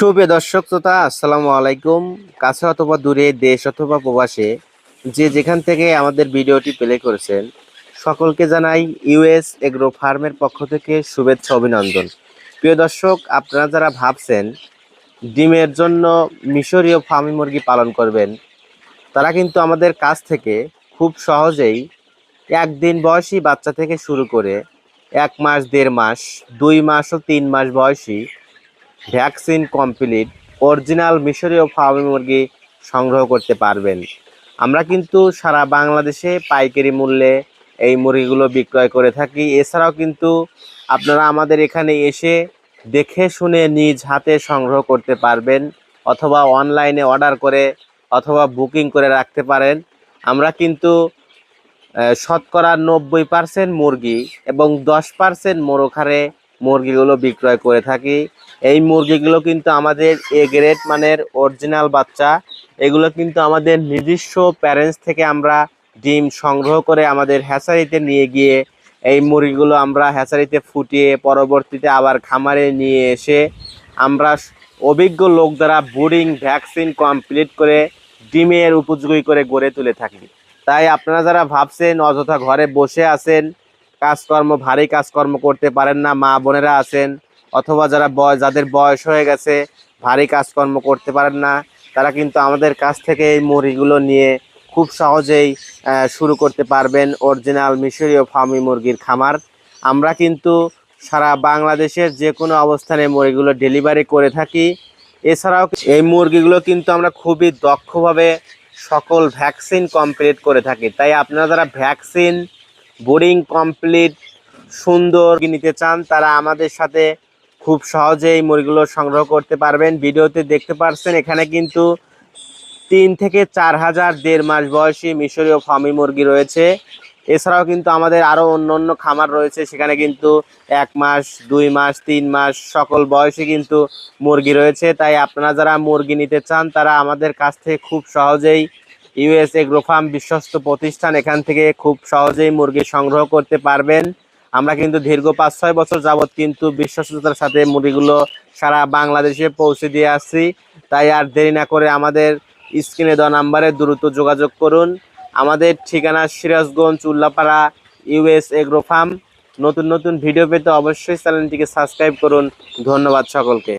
শুভ দর্শক শ্রোতা, আসসালামু আলাইকুম। কাছে অথবা দূরে দেশ অথবা প্রবাসে যে যেখান থেকে আমাদের ভিডিওটি প্লে করেছেন, সকলকে জানাই ইউএস এগ্রো ফার্মের পক্ষ থেকে শুভেচ্ছা, অভিনন্দন। প্রিয় দর্শক, আপনারা যারা ভাবছেন ডিমের জন্য মিশরীয় ফার্মি মুরগি পালন করবেন, তারা কিন্তু আমাদের কাছ থেকে খুব সহজেই একদিন বয়সী বাচ্চা থেকে শুরু করে এক মাস, দেড় মাস, দুই মাস ও তিন মাস বয়সী ভ্যাকসিন কমপ্লিট, অরিজিনাল মিশরীয় ফার্মি মুরগি সংগ্রহ করতে পারবেন। আমরা কিন্তু সারা বাংলাদেশে পাইকারি মূল্যে এই মুরগিগুলো বিক্রয় করে থাকি। এছাড়াও কিন্তু আপনারা আমাদের এখানে এসে দেখে শুনে নিজ হাতে সংগ্রহ করতে পারবেন অথবা অনলাইনে অর্ডার করে অথবা বুকিং করে রাখতে পারেন। আমরা কিন্তু শতকরা নব্বই পার্সেন্ট মুরগি এবং দশ পার্সেন্ট মোরখারে মুরগিগুলো বিক্রয় করে থাকি। এই মুরগিগুলো কিন্তু আমাদের এ গ্রেড মানের অরিজিনাল বাচ্চা। এগুলো কিন্তু আমাদের নিজস্ব প্যারেন্টস থেকে আমরা ডিম সংগ্রহ করে আমাদের হ্যাচারিতে নিয়ে গিয়ে এই মুরগিগুলো আমরা হ্যাচারিতে ফুটিয়ে পরবর্তীতে আবার খামারে নিয়ে এসে আমরা অভিজ্ঞ লোক দ্বারা বোর্ডিং ভ্যাকসিন কমপ্লিট করে ডিমের উপযোগী করে গড়ে তুলে থাকি। তাই আপনারা যারা ভাবছেন অযথা ঘরে বসে আছেন কাজকর্ম, ভারী কাজকর্ম করতে পারেন না, মা বোনেরা আছেন অথবা যারা বয়, যাদের বয়স হয়ে গেছে, ভারী কাজকর্ম করতে পারেন না, তারা কিন্তু আমাদের কাছ থেকে এই মুরগিগুলো নিয়ে খুব সহজেই শুরু করতে পারবেন অরিজিনাল মিশরীয় ফার্মি মুরগির খামার। আমরা কিন্তু সারা বাংলাদেশের যে কোনো অবস্থানে মুরগিগুলো ডেলিভারি করে থাকি। এছাড়াও এই মুরগিগুলো কিন্তু আমরা খুবই দক্ষভাবে সকল ভ্যাকসিন কমপ্লিট করে থাকি। তাই আপনারা যারা ভ্যাকসিন বোর্ডিং কমপ্লিট, সুন্দর নিতে চান, তারা আমাদের সাথে খুব সহজেই মুরগিগুলো সংগ্রহ করতে পারবেন। ভিডিওতে দেখতে পারছেন, এখানে কিন্তু তিন থেকে চার হাজার দেড় মাস বয়সী মিশরীয় ফার্মি মুরগি রয়েছে। এছাড়াও কিন্তু আমাদের আরও অন্য অন্য খামার রয়েছে, সেখানে কিন্তু এক মাস, দুই মাস, তিন মাস সকল বয়সে কিন্তু মুরগি রয়েছে। তাই আপনারা যারা মুরগি নিতে চান, তারা আমাদের কাছ থেকে খুব সহজেই ইউএস এগ্রো ফার্ম বিশ্বস্ত প্রতিষ্ঠান, এখান থেকে খুব সহজেই মুরগি সংগ্রহ করতে পারবেন। আমরা কিন্তু দীর্ঘ পাঁচ ছয় বছর যাবৎ কিন্তু বিশ্বস্ততার সাথে মুরগিগুলো সারা বাংলাদেশে পৌঁছে দিয়ে আসছি। তাই আর দেরি না করে আমাদের স্ক্রিনে দেওয়া নাম্বারে দ্রুত যোগাযোগ করুন। আমাদের ঠিকানা Sirajganj, Ullapara, US agro farm নতুন নতুন ভিডিও পেতে অবশ্যই চ্যানেলটিকে সাবস্ক্রাইব করুন। ধন্যবাদ সকলকে।